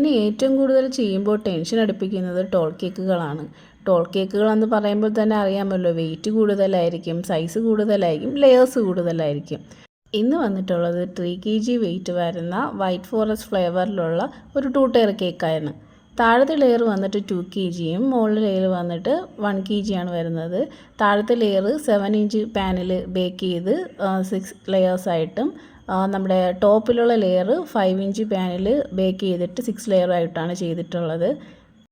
ഇനി ഏറ്റവും കൂടുതൽ ചെയ്യുമ്പോൾ ടെൻഷൻ അടുപ്പിക്കുന്നത് ടോൾ കേക്കുകളാണ് ടോൾ കേക്കുകൾ എന്ന് പറയുമ്പോൾ തന്നെ അറിയാമല്ലോ വെയിറ്റ് കൂടുതലായിരിക്കും സൈസ് കൂടുതലായിരിക്കും ലെയേഴ്സ് കൂടുതലായിരിക്കും. ഇന്ന് വന്നിട്ടുള്ളത് ത്രീ കെ ജി വെയിറ്റ് വരുന്ന വൈറ്റ് ഫോറസ്റ്റ് ഫ്ലേവറിലുള്ള ഒരു ടൂ ടയർ കേക്കാണ് താഴത്തെ ലെയർ വന്നിട്ട് ടു കെ ജിയും മുകളിലെ ലെയർ വന്നിട്ട് വൺ കെ ജിയാണ് വരുന്നത്. താഴത്തെ ലെയർ സെവൻ ഇഞ്ച് പാനിൽ ബേക്ക് ചെയ്ത് സിക്സ് ലെയേഴ്സായിട്ടും നമ്മുടെ ടോപ്പിലുള്ള ലെയർ ഫൈവ് ഇഞ്ച് പാനിൽ ബേക്ക് ചെയ്തിട്ട് സിക്സ് ലെയർ ആയിട്ടാണ് ചെയ്തിട്ടുള്ളത്.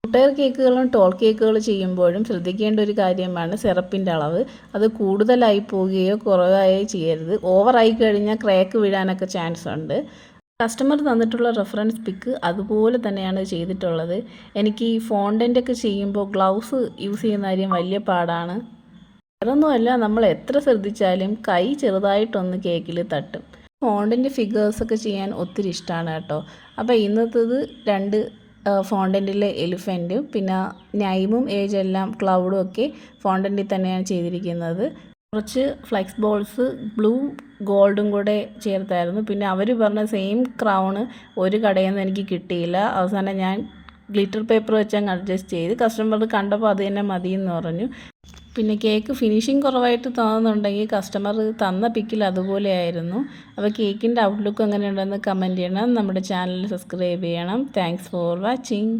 മുട്ടയർ കേക്കുകളും ടോൾ കേക്കുകൾ ചെയ്യുമ്പോഴും ശ്രദ്ധിക്കേണ്ട ഒരു കാര്യമാണ് സിറപ്പിന്റെ അളവ്. അത് കൂടുതലായി പോവുകയോ കുറവായോ ചെയ്യരുത്. ഓവറായി കഴിഞ്ഞാൽ ക്രാക്ക് വീഴാനൊക്കെ ചാൻസ് ഉണ്ട്. കസ്റ്റമർ തന്നിട്ടുള്ള റെഫറൻസ് പിക്ക് അതുപോലെ തന്നെയാണ് ചെയ്തിട്ടുള്ളത്. എനിക്ക് ഈ ഫോണ്ടന്റ് ഒക്കെ ചെയ്യുമ്പോൾ ഗ്ലൗസ് യൂസ് ചെയ്യുന്ന കാര്യം വലിയ പാടാണ്. വേറൊന്നുമല്ല നമ്മൾ എത്ര ശ്രദ്ധിച്ചാലും കൈ ചെറുതായിട്ടൊന്ന് കേക്കിൽ തട്ടും. ഫോണ്ടിന്റെ ഫിഗേഴ്സൊക്കെ ചെയ്യാൻ ഒത്തിരി ഇഷ്ടമാണ് കേട്ടോ. അപ്പോൾ ഇന്നത്തേത് രണ്ട് ഫോണ്ടന്റിലെ എലിഫന്റും പിന്നെ നൈമും ഏജെല്ലാം ക്ലൗഡും ഒക്കെ ഫോണ്ടന്റിൽ തന്നെയാണ് ചെയ്തിരിക്കുന്നത്. കുറച്ച് ഫ്ലെക്സ് ബോൾസ് ബ്ലൂ ഗോൾഡും കൂടെ ചേർത്തായിരുന്നു. പിന്നെ അവർ പറഞ്ഞ സെയിം ക്രൗണ് ഒരു കടയിൽ നിന്ന് എനിക്ക് കിട്ടിയില്ല. അവസാനം ഞാൻ ഗ്ലിറ്റർ പേപ്പർ വെച്ച് അങ്ങ് അഡ്ജസ്റ്റ് ചെയ്ത് കസ്റ്റമർ കണ്ടപ്പോൾ അത് തന്നെ മതിയെന്ന് പറഞ്ഞു. പിന്നെ കേക്ക് ഫിനിഷിങ് കുറവായിട്ട് തോന്നുന്നുണ്ടെങ്കിൽ കസ്റ്റമർ തന്ന പിക്കിൽ അതുപോലെ ആയിരുന്നു. അപ്പോൾ കേക്കിന്റെ ഔട്ട്ലുക്ക് എങ്ങനെയുണ്ടെന്ന് കമന്റ് ചെയ്യണം. നമ്മുടെ ചാനൽ സബ്സ്ക്രൈബ് ചെയ്യണം. Thanks for watching